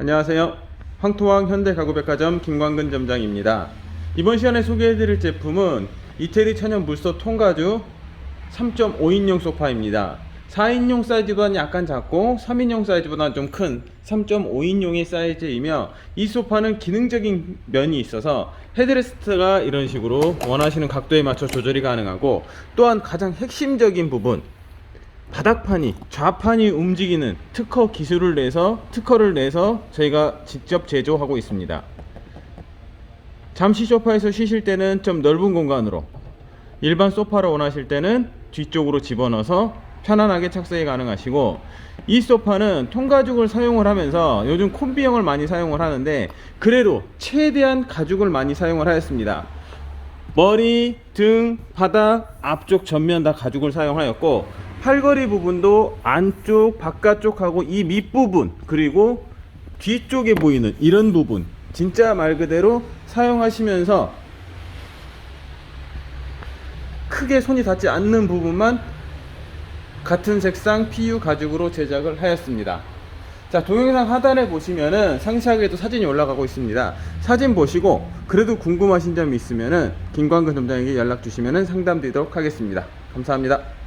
안녕하세요. 황토왕 현대가구백화점 김광근 점장입니다. 이번 시간에 소개해드릴 제품은 이태리 천연 물소 통가죽 3.5인용 소파입니다. 4인용 사이즈보다는 약간 작고 3인용 사이즈보다는 좀 큰 3.5인용의 사이즈이며 이 소파는 기능적인 면이 있어서 헤드레스트가 이런 식으로 원하시는 각도에 맞춰 조절이 가능하고 또한 가장 핵심적인 부분 바닥판이 좌판이 움직이는 특허 기술을 내서 특허를 내서 저희가 직접 제조하고 있습니다. 잠시 소파에서 쉬실 때는 좀 넓은 공간으로 일반 소파를 원하실 때는 뒤쪽으로 집어넣어서 편안하게 착석이 가능하시고 이 소파는 통가죽을 사용을 하면서 요즘 콤비형을 많이 사용을 하는데 그래도 최대한 가죽을 많이 사용을 하였습니다. 머리, 등, 바닥, 앞쪽 전면 다 가죽을 사용하였고 팔걸이 부분도 안쪽, 바깥쪽하고 이 밑부분 그리고 뒤쪽에 보이는 이런 부분 진짜 말 그대로 사용하시면서 크게 손이 닿지 않는 부분만 같은 색상 PU 가죽으로 제작을 하였습니다. 자, 동영상 하단에 보시면은 상세하게 도 사진이 올라가고 있습니다. 사진 보시고 그래도 궁금하신 점이 있으면은 김광근 점장에게 연락 주시면은 상담 드리도록 하겠습니다. 감사합니다.